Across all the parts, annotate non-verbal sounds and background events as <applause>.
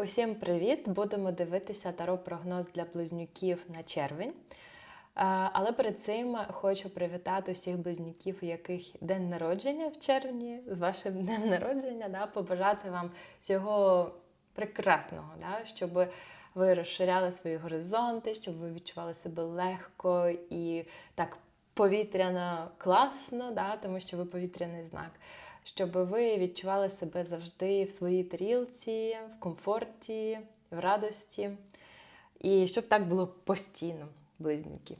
Усім привіт! Будемо дивитися таро прогноз для близнюків на червень. Але перед цим хочу привітати усіх близнюків, у яких день народження в червні, з вашим днем народження, да, побажати вам всього прекрасного, да, щоб ви розширяли свої горизонти, щоб ви відчували себе легко і так повітряно класно, да, тому що ви повітряний знак. Щоб ви відчували себе завжди в своїй тарілці, в комфорті, в радості. І щоб так було постійно, близнюки.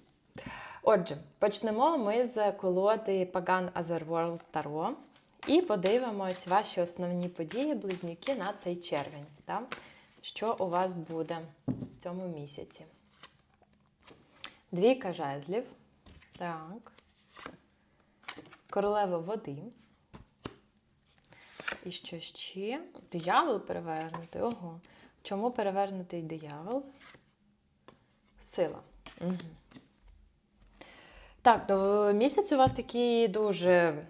Отже, почнемо ми з колоди Pagan Otherworld Tarot і подивимось ваші основні події, близнюки, на цей червень. Да? Що у вас буде в цьому місяці? Двійка жезлів. Так. Королева води. І що ще? Диявол перевернутий. Ого. Чому перевернутий диявол? Сила. Угу. Так, то місяць у вас такий дуже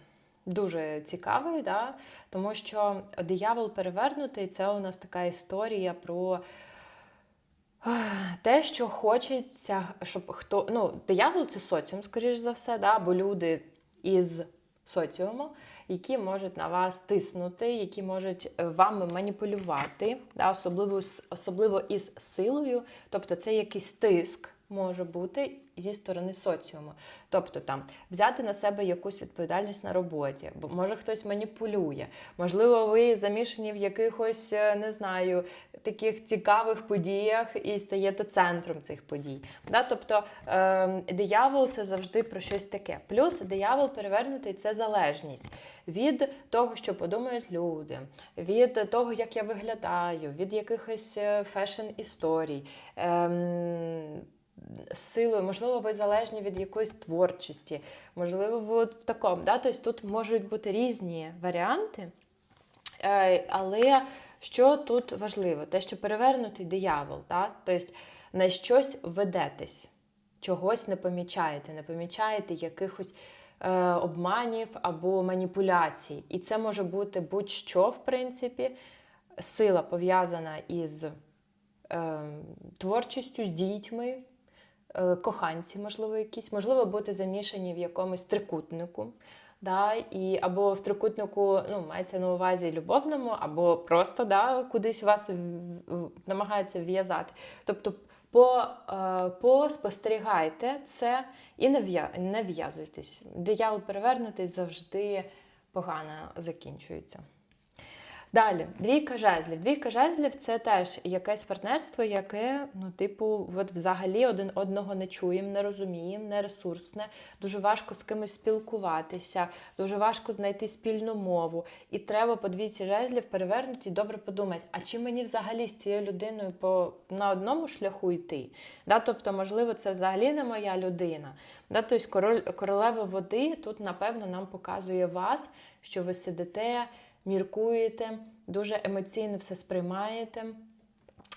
дуже цікавий, да? тому що диявол перевернутий це у нас така історія про те, що хочеться, щоб хто. Ну, диявол це соціум, скоріш за все, да? бо люди із соціуму, які можуть на вас тиснути, які можуть вами маніпулювати, да? особливо, особливо із силою. Тобто це якийсь тиск може бути зі сторони соціуму. Тобто там взяти на себе якусь відповідальність на роботі, бо може хтось маніпулює, можливо, ви замішані в якихось, е, не знаю, таких цікавих подіях і стаєте центром цих подій. Да? Тобто е, диявол це завжди про щось таке. Плюс диявол перевернутий це залежність від того, що подумають люди, від того, як я виглядаю, від якихось фешн-історій. Е, силою, можливо, ви залежні від якоїсь творчості, можливо, ви от в такому. Да? Тобто тут можуть бути різні варіанти. Е, але що тут важливо? Те, що перевернутий диявол, да? тобто на щось ведетесь, чогось не помічаєте, не помічаєте якихось е, обманів або маніпуляцій. І це може бути будь-що, в принципі, сила пов'язана із е, творчістю, з дітьми. Е, коханці, можливо, якісь, можливо, бути замішані в якомусь трикутнику. Да, і Або в трикутнику ну, мається на увазі любовному, або просто да, кудись вас намагаються в'язати. Тобто по, е, поспостерігайте це і не в'язуйтесь. Диявол перевернутий завжди погано закінчується. Далі, двійка жезлів. Двійка жезлів це теж якесь партнерство, яке, ну, типу, от взагалі один одного не чуємо, не розуміємо, не ресурсне. Дуже важко з кимось спілкуватися, дуже важко знайти спільну мову. І треба по двійці жезлів перевернути і добре подумати, а чи мені взагалі з цією людиною по, на одному шляху йти? Да? Тобто, можливо, це взагалі не моя людина. Да? Тобто король, королева води тут, напевно, нам показує вас, що ви сидите міркуєте, дуже емоційно все сприймаєте,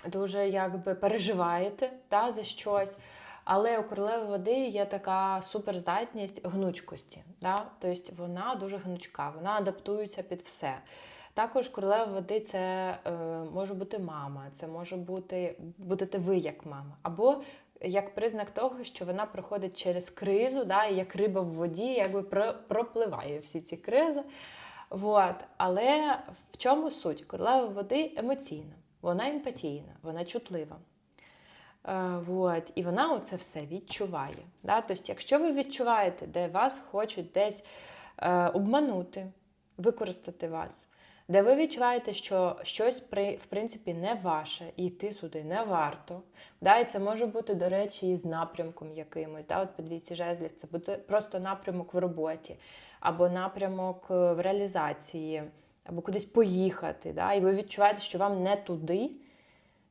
дуже якби переживаєте та, за щось. Але у королеви води є така суперздатність гнучкості. Да? Тобто вона дуже гнучка, вона адаптується під все. Також королева води це е, може бути мама, це може бути будете ви як мама. Або як признак того, що вона проходить через кризу, да, і як риба в воді, якби пропливає всі ці кризи. Вот. Але в чому суть? Королева води емоційна, вона емпатійна, вона чутлива. Е, вот. І вона оце все відчуває. Да? Тобто, якщо ви відчуваєте, де вас хочуть десь е, обманути, використати вас, де ви відчуваєте, що щось в принципі не ваше, і йти сюди не варто. Да? І це може бути, до речі, і з напрямком якимось. Да? От подивіться жезлів, це буде просто напрямок в роботі або напрямок е, в реалізації, або кудись поїхати. Да? І ви відчуваєте, що вам не туди,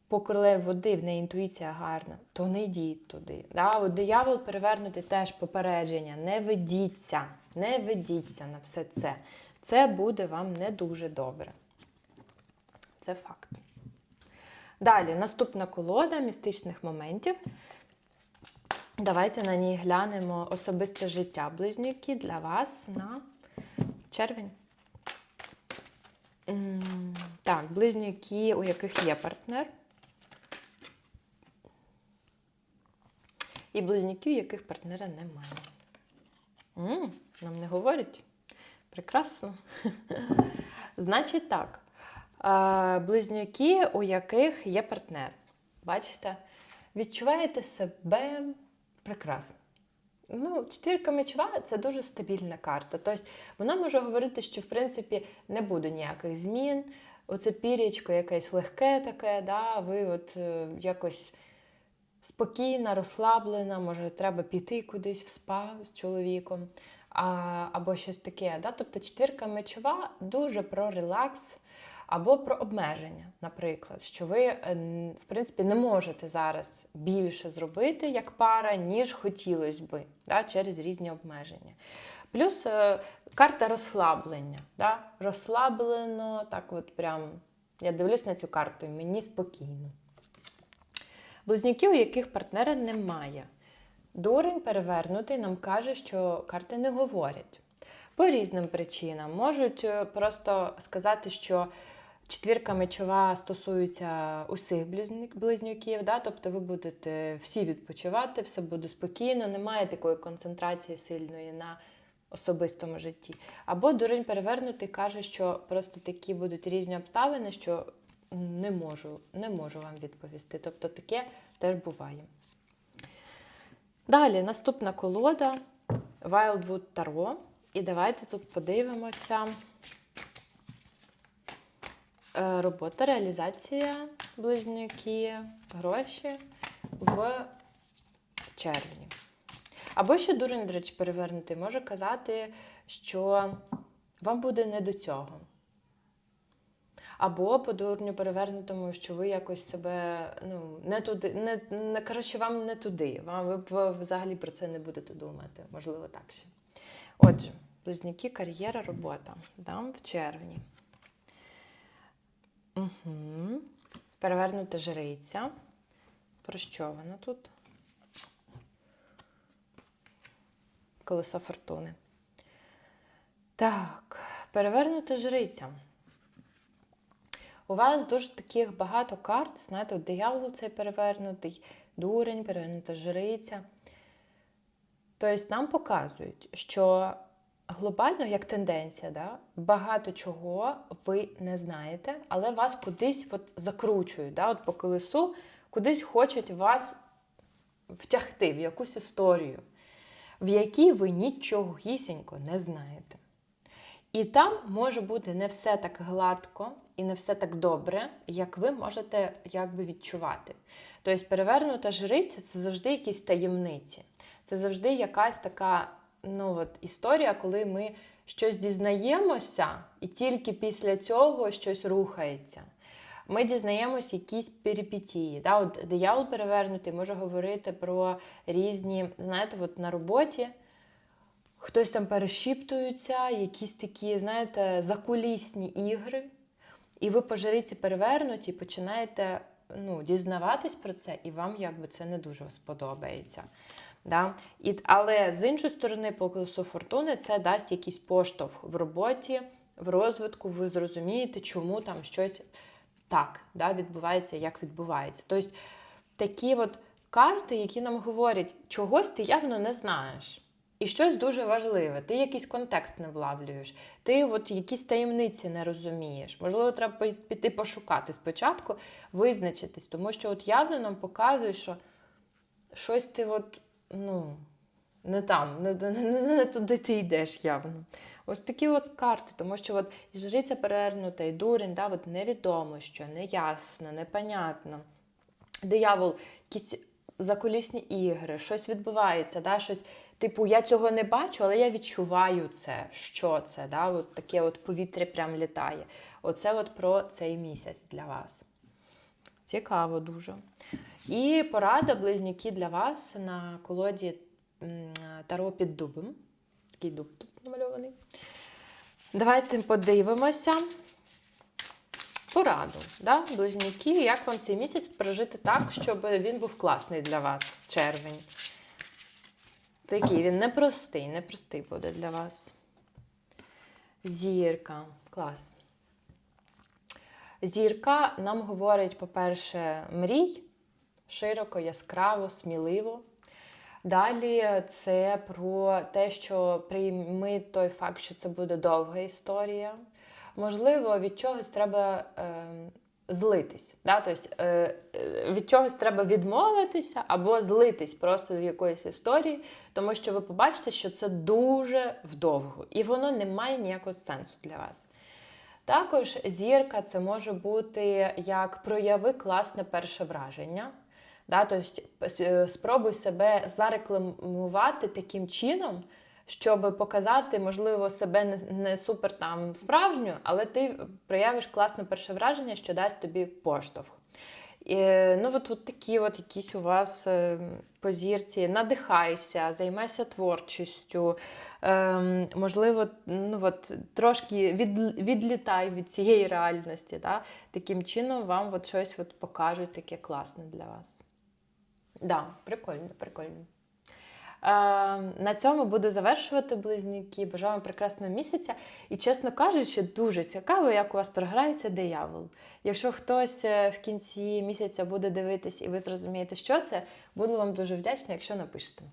по королеві води, в неї інтуїція гарна, то не йдіть туди. Да? От Диявол перевернути теж попередження. Не ведіться, не ведіться на все це. Це буде вам не дуже добре. Це факт. Далі, наступна колода містичних моментів. Давайте на ній глянемо особисте життя близнюки для вас на червень. Так, близнюки, у яких є партнер. І близнюки, у яких партнера немає. Нам не говорять. Прекрасно. <laughs> Значить так. Е, Близнюки, у яких є партнер. Бачите? Відчуваєте себе прекрасно. Ну, четвірка мечова це дуже стабільна карта. Тобто вона може говорити, що в принципі не буде ніяких змін. Оце пір'ячко якесь легке таке, да, ви от е, якось спокійна, розслаблена, може, треба піти кудись в спа з чоловіком, а, або щось таке. Да? Тобто четвірка мечова дуже про релакс або про обмеження, наприклад, що ви, е, в принципі, не можете зараз більше зробити як пара, ніж хотілося би, да? через різні обмеження. Плюс е, карта розслаблення. Да? Розслаблено, так от прям. Я дивлюсь на цю карту, і мені спокійно. Близнюки, у яких партнера немає. Дурень перевернутий нам каже, що карти не говорять. По різним причинам. Можуть е, просто сказати, що четвірка мечова стосується усіх близнюків, да? тобто ви будете всі відпочивати, все буде спокійно, немає такої концентрації сильної на особистому житті. Або дурень перевернутий каже, що просто такі будуть різні обставини, що не можу, не можу вам відповісти. Тобто таке теж буває. Далі наступна колода Wildwood Tarot. І давайте тут подивимося. Е, Робота, реалізація близнюки, гроші в червні. Або ще дурень, до речі, перевернутий, може казати, що вам буде не до цього. Або по дурню перевернутому, що ви якось себе ну, не туди, не, не коротше, вам не туди. Вам ви, ви взагалі про це не будете думати. Можливо, так ще. Отже, близнюки, кар'єра, робота. Дам в червні. Угу. Перевернута жриця. Про що вона тут? Колесо фортуни. Так, перевернута жриця. У вас дуже таких багато карт, знаєте, диявол цей перевернутий, дурень, перевернута жриця. Тобто нам показують, що глобально, як тенденція, да, багато чого ви не знаєте, але вас кудись от закручують. Да, от по колесу, кудись хочуть вас втягти в якусь історію, в якій ви нічогісінько не знаєте. І там може бути не все так гладко і не все так добре, як ви можете якби відчувати. Тобто перевернута жриця це завжди якісь таємниці. Це завжди якась така ну, от, історія, коли ми щось дізнаємося, і тільки після цього щось рухається. Ми дізнаємось якісь перипетії. Да? От диявол перевернутий може говорити про різні, знаєте, от на роботі хтось там перешіптується, якісь такі, знаєте, закулісні ігри. І ви по жриці перевернуті, починаєте ну, дізнаватись про це, і вам якби це не дуже сподобається. Да? І, але з іншої сторони, по колесу фортуни це дасть якийсь поштовх в роботі, в розвитку, ви зрозумієте, чому там щось так да, відбувається, як відбувається. Тобто такі от карти, які нам говорять, чогось ти явно не знаєш. І щось дуже важливе. Ти якийсь контекст не влавлюєш, ти от якісь таємниці не розумієш. Можливо, треба піти пошукати спочатку, визначитись, тому що от явно нам показує, що щось ти от, ну, не там, не, не, не, не туди ти йдеш явно. Ось такі от карти, тому що от жриця перевернута, і дурень, да, от невідомо що, неясно, непонятно. Диявол, якісь закулісні ігри, щось відбувається, да, щось, типу, я цього не бачу, але я відчуваю це, що це, да, от таке от повітря прям літає. Оце от про цей місяць для вас. Цікаво дуже. І порада близнюки для вас на колоді Таро під дубом. Такий дуб тут намальований. Давайте подивимося. Пораду, да? близнюки, як вам цей місяць прожити так, щоб він був класний для вас, червень. Такий він непростий, непростий буде для вас. Зірка. Клас. Зірка нам говорить, по-перше, мрій широко, яскраво, сміливо. Далі це про те, що прийми той факт, що це буде довга історія. Можливо, від чогось треба е, злитись. Да? Тобто, е, е, від чогось треба відмовитися або злитись просто з якоїсь історії, тому що ви побачите, що це дуже вдовго, і воно не має ніякого сенсу для вас. Також зірка це може бути як прояви класне перше враження. Да, тобто спробуй себе зарекламувати таким чином, щоб показати, можливо, себе не, не супер там справжню, але ти проявиш класне перше враження, що дасть тобі поштовх. І, ну, от, от такі от якісь у вас е, по зірці. Надихайся, займайся творчістю. Ем, можливо, ну, от, трошки від, відлітай від цієї реальності. Да? Таким чином вам от щось от покажуть таке класне для вас. Да, прикольно, прикольно. Е, на цьому буду завершувати близнюки. Бажаю вам прекрасного місяця. І, чесно кажучи, дуже цікаво, як у вас програється диявол. Якщо хтось е, в кінці місяця буде дивитись і ви зрозумієте, що це, буду вам дуже вдячна, якщо напишете.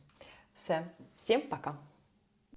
Все, всім пока!